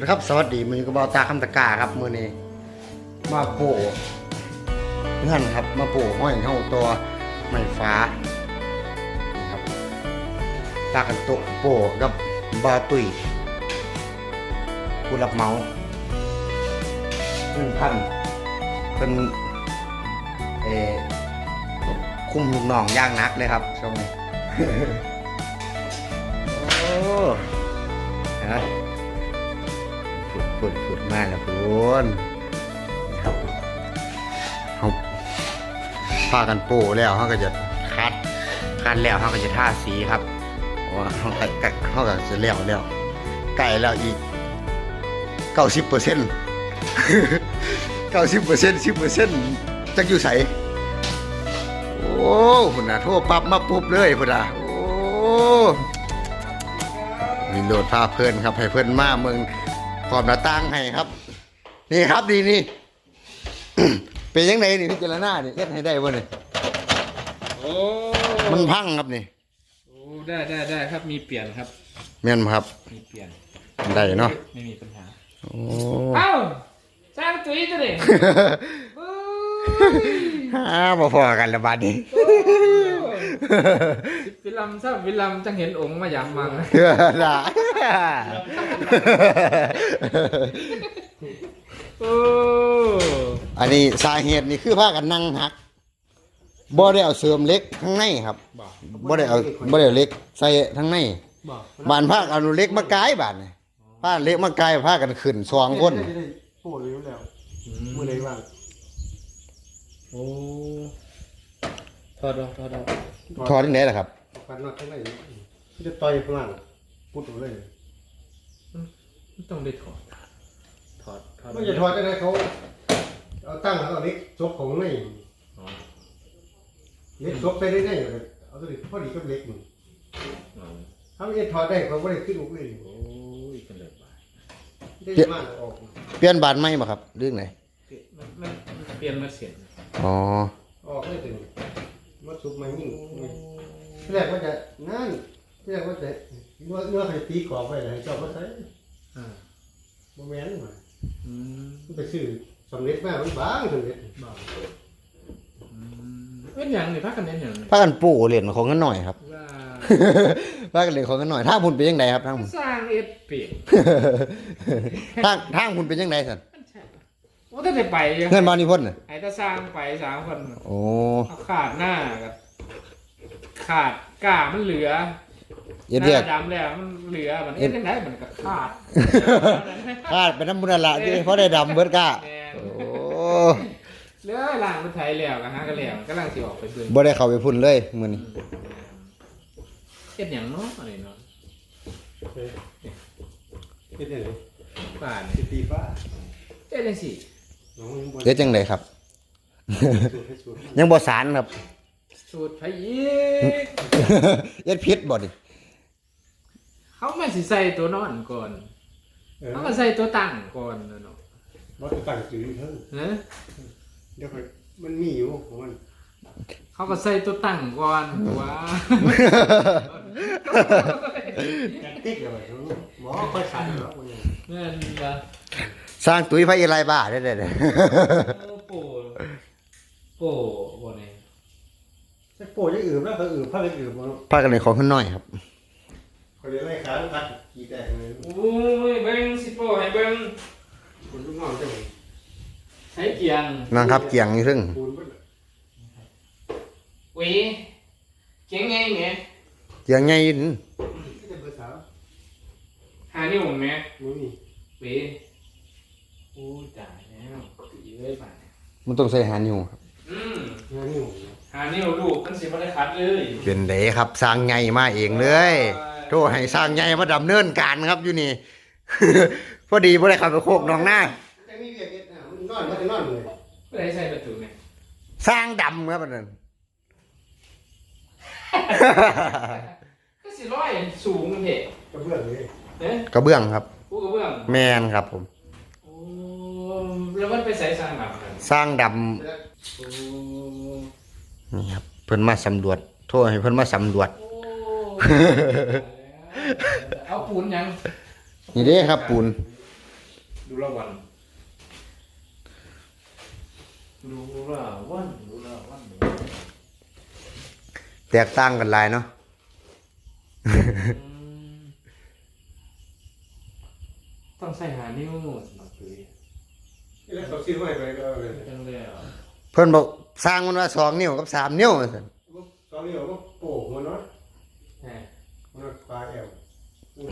นะครับสวัสดีมือกระบาตาคำตะกาครับมือนี้มาโปะเงื่อนครับ มาโปะห้อยเฮาตัวไม้ฟ้านะครับตากันโตโปะกับบาตุยผู้รับเมาหนึ่งพันเป็นเอคุ้มลูกน้องย่างนักเลยครับช่วงนี้โอ้ฮะ ฝึกฝึกฝึกมากนะคุณครับเขาพากันโป้แล้วเขาก็จะคัดคัดแล้วเขาก็จะท่าสีครับว่าเขาไก่เขาก็จะแล้วแล้วไก่แล้วอีกเก้าสิบเปอร์เซ็นต์เก้าสิบเปอร์เซ็นต์สิบเปอร์เซ็นต์จักอยู่ใสโอ้พุ่นน่ะโทรปั๊บมาปุ๊บเลยพุ่นน่ะโอ้มีโหลดพาเพื่อนครับให้เพื่อนมาเมือง ขอบหน้าต่างให้ครับ นี่ครับดีนี่ เป็นยังไงนี่พิจารณานี่เอ็ดให้ได้บ่นี่โอ้มันพังครับนี่โอ้ได้ได้ได้ครับมีเปลี่ยนครับ แม่นบ่ครับมีเปลี่ยนได้เนาะไม่มีปัญหาโอ้ เอ้าสร้างตุ้ยตัวนี้ ฮ่าบ่พอกันละบาดนี้สิบวิลัมซะวิลัมจังเห็นองค์มาอย่างมังเชื่อละโอ้อันนี้สาเหตุนี่คือพากันนั่งหักบ่ได้เอาเสริมเหล็กข้างในครับบอกบ่ได้เอาบ่ได้เอาเหล็กใส่ข้างในบอกบานพาเอาเหล็กมากายบาดนี่พาเหล็กมากายพากันขึ้นสองคนโอ้ยแล้วอืมือไหนว่างโอ้ถอดออกถอดออกทอดที่ไหนล่ะครับฟันนอดข้างในที่จะต่อยพลังพุดออกเลยมันต้องได้ถอดถอดถอดไม่จะถอดได้เขาเอาตั้งแล้วเอาเล็กซบของในอ๋อเล็กซบไปได้ได้เอาตัวนี้พอดีกับเล็กมันอ๋อถ้าไม่ถอดได้เขาไม่ได้ขึ้นอกเลยโอ้ยเป็นเลยบ่ายได้มากออกเปลี่ยนบานไหมบ่ครับเรื่องไหน มันมันมันเปลี่ยนมาเสียง อ๋อ ออกไม่ถึงมาซุปมายิ่งที่แรกว่าจะนั่นที่แรกว่าจะเนื้อเนื้อให้ตีกรอบไว้ให้เจ้ามาใช้อ่าโมแมนมาอืมไปซื้อสำเร็จมามันบางสำเร็จบอกอืมเป็นอย่างนี่พักกันเน้นอย่างนี้พากันปู่เหรียญของกันหน่อยครับ ว่าพากันเหรียญของกันหน่อยทางคุณเป็นยังไงครับทางคุณ สร้างเอฟเปียทางทางคุณเป็นยังไงสัน โอ้ถ้าได้ไปยังเงินบานิพ่นน่ะไอ้ถ้าสร้างไปสามคนโอ้เอาขาดหน้ากับขาดกล้ามันเหลือเย็ดเรียกหน้าดำแล้วมันเหลือมันเอ็นได้มันก็ขาดคาดเป็นน้ำบุญละที่เพราะได้ดำเบิดก้าแม่นโอ้เหลือล่างรถไถแล้วกันฮะก็แล้วกำลังสิออกไปเบิ่งบ่ได้เข้าไปพุ่นเลยมื้อนี้เฮ็ดหยังเนาะอะไรเนาะเฮ็ดยังไงป่านสิตีฟ้าเฮ็ดจังซี่ น้องยังบ่เฮ็ดจังไดครับสูตรให้สูตรยังบ่สารครับ สูตรไผอีกเฮ็ดผิดบ่ดิเขาไม่สิใส่ตัวนอนก่อนเออเขาก็ใส่ตัวตั้งก่อนนะเนาะบ่ต้องตั้งชื่อเพิ่นนะเดี๋ยวค่อยมันมีอยู่ของมันเขาก็ใส่ตัวตั้งก่อนว้ากันติ๊กเลยหมอค่อยสั่นแล้วมันยังเงินละ สร้างตุ้ยไผอีไรบ้าได้ๆโอ้โปโป้บ่เนี่ยจะโปรยจะอื่นแล้วเขาอื่นพาไปอื่นบ่เนาะพากันเหรียญของกันหน่อยครับเขาเรียกไล่ขาตัดกี่แตกเลยโอ้ยเบิ้งสิโป้ให้เบิ้งคุณลูกน้องจะบ่ใช้เกียงนั่งครับเกียงอยู่ซึ่งปูนเบิดหวีเกียงไงเนี่ยเกียงใหญ่อยู่นั่นจะเบอร์สามหานิ้วผมไหมบ่มีหวีโอ้ยตายแล้วตีเลยป่ะมันต้องใส่หานิ้วครับอืมงานนิ้วหานิ้วลูกมันสิบ่ได้คัดเลยเป็นไดครับสร้างใหญ่มาเองเลย โทรให้สร้างใหญ่มาดำเนินการครับอยู่นี่ พอดีบ่ได้เข้าไปโคกหนองหน้าแต่มีเวียกเฮ็ดอะมันนอนมันจะนอนเลยผู้ใดใส่ประตูเนี่ยสร้างดำครับอันนั้น ก็สิร้อยสูงเพ่กระเบื้องเลยเอ๊ะกระเบื้องครับ ผู้กระเบื้องแมนครับผมโอ้ แล้วมันไปใส่สร้างแบบนั้นสร้างดโอ้ำนี่ครับเพิ่นมาสำรวจ โทรให้เพิ่นมาสำรวจ โอ้เอาปูนยัง นี่เด้ครับปูนดูละวัน ดูละวัน ดูละวันแตกต่างกันหลายเนาะอืมต้องใส่หานิ้วสมัครเลยนี่ แหละเขาซื้อมาให้ไปก็เอาเลยจังเลยอะเพิ่นบอกสร้างมันว่าสองนิ้วกับสามนิ้วว่าซั่นตอนนี้เราก็โป่งหัวเนาะแหมหัวเนาะปลาแอวอู้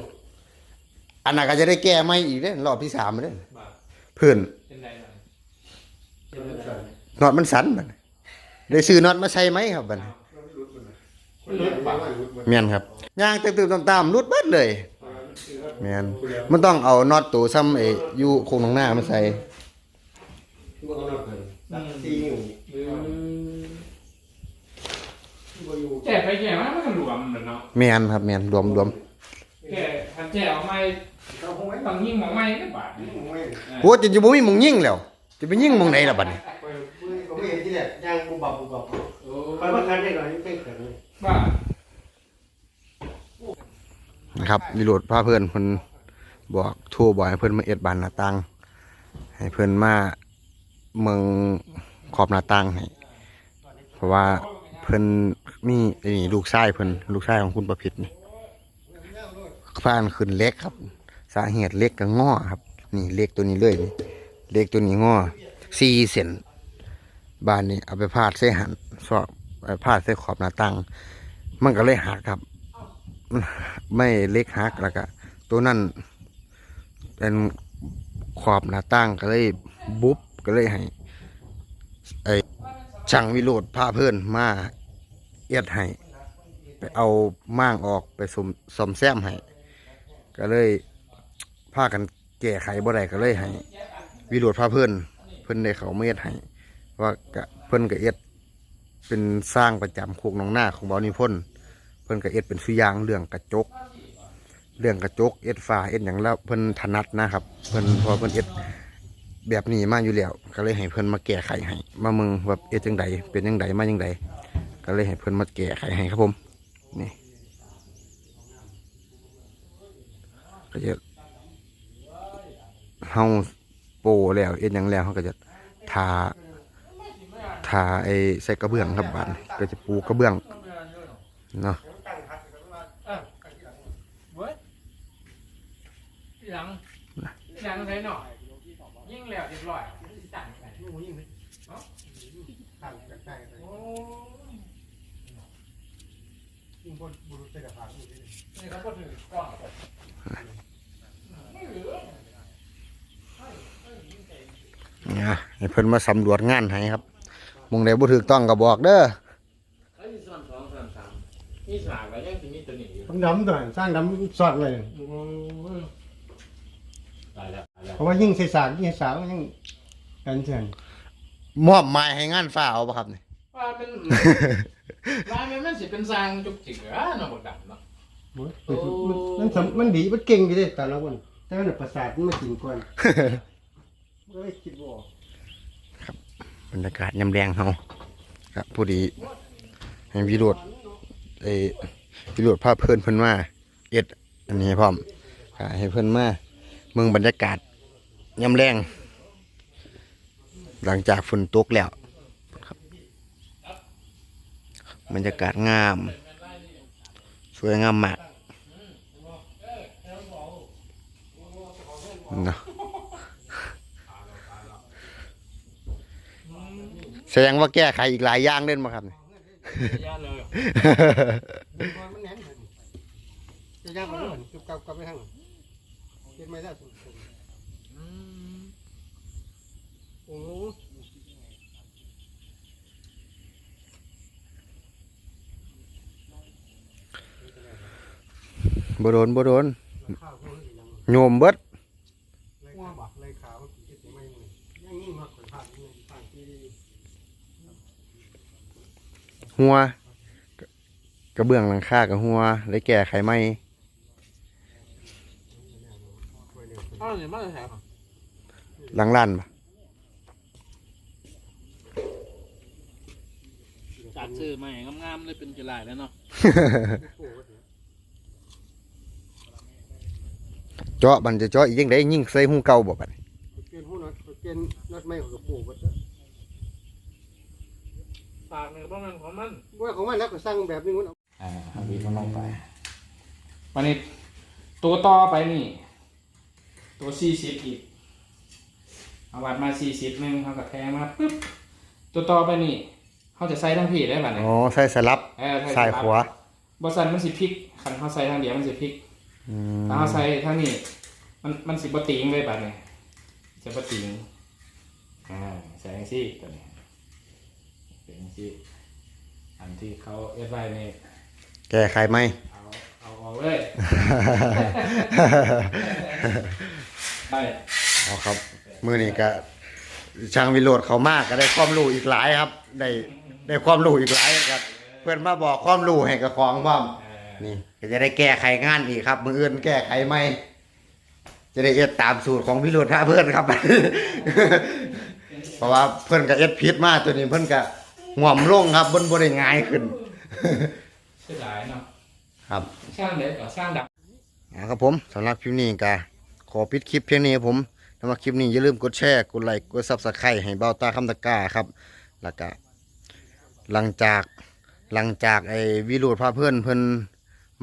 อันนั้นก็จะได้แก้ไม่อีกเด้รอบที่สามเด้บาเพื่อนเป็นไรหน่อยเป็มันนไรสั่นน็อตมันสันบัดนี้ได้ซื้อน็อตมาใช้ไหมครับบัดนี้มันรุดมันนะมันรุดปากมันรุดมันแม่นครับย่างตึมๆตามๆรุดเบิดเลยแม่น มันต้องเอาน็อตตัวซ้ำไอ้อยู่โครงหนังหน้ามาใส่ มันก็นอนกันตัดสี่นิ้วอืมบ่อยู่แก่ไปแก่มามันก็หลวมเหมือนเนาะแม่นครับแม่นรวมรวมแก่ทันแก่เอาไม้เขาคงไม่ต้องยิงหมองไม้ก็บาดนี่นี่คงไม่โอ้จะอยู่บ่มีหมองยิงแล้ว จะไปยิงหมองไหนล่ะบัดนี้ไปก็ไม่เห็นที่แรกย่างบุบบับบุบบับโอ้ไปว่าคันได้หน่อยเป็นแข็งบ้านะครับวิโรดพาเพื่อนเพิ่นบอกโทรบอกให้เพิ่นมาเอ็ดบานหน้าต่างให้เพิ่นมา เมืองขอบหน้าต่างให้เพราะว่าเพิ่นมีไอ้นี่ลูกชายเพิ่นลูกชายของคุณประพิษนี่พานขึ้นเล็กครับ สาเหตุเล็กก็ง้อครับ นี่เล็กตัวนี้เลยนี่เล็กตัวนี้ง้อสี่เซนบ้านนี้เอาไปพาดใส่หันสอบไปพาดใส่ขอบหน้าต่างมันก็เลยหักครับ ไม่เล็กหักแล้วก็ตัวนั้นเป็นขอบหน้าต่างก็เลยบุบ ก็เลยให้ไอ้ช่างวิโรธพาเพื่อนมาเอียดให้ไปเอาม่างออกไปสมสมแซมให้ก็เลยพากันแก้ไขบ่ได้ก็เลยให้วิโรธพาเพื่อนเพิ่อนได้เขาเอ็ดให้ว่ากะเพิ่อนก็เอ็ดเป็นสร้างประจำโคกหนองหน้าของเบานิพนธ์เพิ่อนก็เอ็ดเป็นสุยางเรื่องกระจก เรื่องกระจกเอ็ดฟ้าเอ็ดอย่างแล้วเพิ่อนถนัดนะครับ เพิ่อนพอเพิ่อนเอ็ด แบบนี้มาอยู่แล้วก็เลยให้เพิ่อนมาแก้ไขให้มาเมืองแบบเอ็ดจังใดเป็นจังใดมาจังใดก็เลยให้เพิ่อนมาแก้ไขให้ครับผมนี่ก็จะเฮาโปแล้วเอ็ดยังแล้วเฮาก็จะทาทาไอ้ใส่กระเบื้องครับบานก็จะปูกระเบื้องเนาะ เว้ยหลังหลังใส่หน่อยยิงแล้วเรียบร้อย จังไปลูยิ่งเลยต่างกันได้เลยโอ้ยิ่งบนบุรุษเสด็จผ่านอยู่ที่นี่นี่เขาก็ถือกล้องเนี่ยให้เพิ่นมาสำรวจงานให้ครับมองใดบ่ถูกต้องก็บอกเด้อไอ้ที่ส่วนสองส่วนสามมีสามแล้วยังสิมีตัวนี้อยู่ต้องดำด้วสร้างดำสอดไว้ตายแล้วตายแล้วเพราะว่ายิ่งใส่สากยิ่งสากมันยิ่ง กันเชิญมอบหมายให้งานฟ้าเอาบ่ครับนี่ ว่าเป็นลายมันมันสิเป็นสร้างจุกจิกเหรอเนาะบดดำเนาะมันสำมันดีมันเก่งอยู่เด้แต่ละคนแต่ว่าประสาทมันมากินก่อนก็เลยคิดว่าบรรยากาศยามแรงเฮาครับผู้ดีให้วิโรดไอ้วิโรดพาเพิ่นเพิ่นมาเอ็ดอันนี้ให้พร้อมก็ให้เพิ่นมาเมืองบรรยากาศยามแรง หลังจากฝนตกแล้วครับบรรยากาศงาม สวยงามมากเนาะแสดงว่าแก้ไขอีกหลายอย่างเล่นมาครับนี่ยาเลยมันแน่นจะย่างไปด้วยจุบกับกับไปทางกินไม่ได้โอ้ บ่โดนบ่โดนข้าวเขาเลยยังโยมเบิดเลยว่าบักเลยขาวกินไม่มึงยังยิ่งมากกว่าภาพนี่ต่างที่หัวกระกระเบื้องหลังคากับหัวได้แก้ไขไหมอ้าวนี่มาแถวหลังล้านปะจัดซื้อใหม่งามๆเลยเป็นกีฬาแล้วเนาะ เจาะมันจะเจาะอีกยังได้ยิ่งใส่หูเก่าบ่บัดนี้ปลี่ยนรถใหม่ของกระปูบัดเด้อฝากหนึ่งป้องกันของมันว่าของมันแล้วก็สร้างแบบนี้มันเอาอ่าเอาบีบมันลงไปวันนี้ตัวต่อไปนี่ ตัวสี่สิบอีกเอาวัดมาสี่สิบหนึ่งเขากับแทงมาปุ๊บตัวต่อไปนี่เขาจะใส่ทั้งพี่ได้ป่ะเนี่ยอ๋อใส่สลับเออซ้ายขวาบอสันมันสิพลิกคันเขาใส่ทางเดียวมันสิพลิกอืม ถ้าเขาใส่ทางนี้ มันมันสิบติงเลยป่ะเนี่ยจะบติงอ่าใส่ยังซี่ตัวนี้เป็นยังซี่อันที่เขาเอฟไว้นี่แก้ไขไหมเอาเอาออกเลยใช่เอาครับ มือนี้ก็ช่างวิโรดเขามากก็ได้ความรู้อีกหลายครับ ได้ได้ความรู้อีกหลายครับ เพื่อนมาบอกความรู้ให้กับของพร้อมเออนี่ ก็จะได้แก้ไขงานอีกครับมืออื่นแก้ไขไหมจะได้เอ็ดตามสูตรของพี่โรดพระเพื่อนครับ เพราะว่าเพื่อนก็เอ็ดพิษมากตัวนี้เพื่อนก็ห่วมลงครับบนบริง่ายขึ้นเสียดายเนาะครับช่างเด็กกับช่างดับนะครับผมสำหรับคลิปนี้ก็ขอปิดคลิปเพียงนี้ครับผมสำหรับคลิปนี้อย่าลืมกดแชร์กดไลค์กดซับสไครต์ให้เบ้าตาคำตะกร้าครับ แล้วก็หลังจากหลังจากไอ้วิโรดพาเพื่อนเพิ่น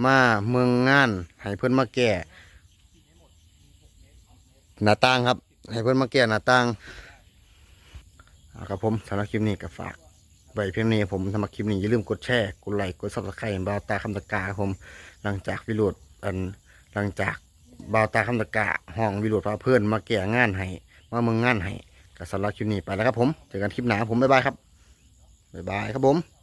มาเมืองงาน ให้เพิ่อนมาแก้หน้าต่างครับ ให้เพิ่อนมาแก้หน้าต่างครับผมสำหรับคลิปนี้ก็ฝากไว้เพียงนี้ผมสำหรับคลิปนี้อย่าลืมกดแชร์กดไลค์กดซับสไครต์บ้าตาคำตะกาผมหลังจากวิโรดอันหลังจากบาวตาคำตะกะห้องวิโรดพาเพื่อนมาแก่งานให้มาเมืองงานให้ก็สำหรับคลิปนี้ไปแล้วครับผมเจอกันคลิปหน้าผมบ๊ายบายครับบ๊ายบายครับผม